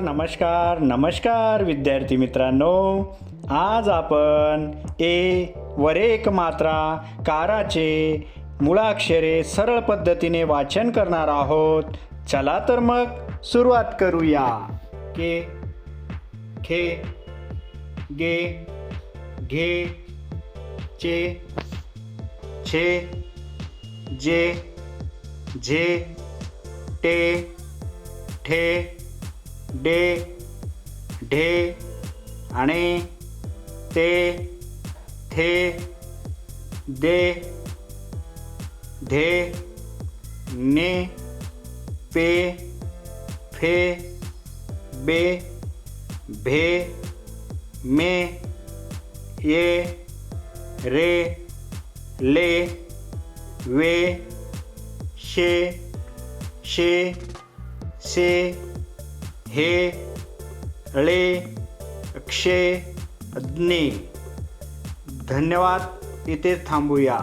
नमस्कार नमस्कार विद्यार्थी मित्रांनो. आज आपण ए वर एक मात्रा काराचे मुळाक्षरे सरळ पद्धतीने वाचन करणार आहोत. चला तर मग सुरुवात करूया. के खे गे घे चे छे जे झे टे ठे डे ढे आणि ते थे दे धे ने पे फे बे भे मे ये रे ले वे शे शे से हे ळे अक्षे अज्ञे धन्यवाद. इथे थांबूया.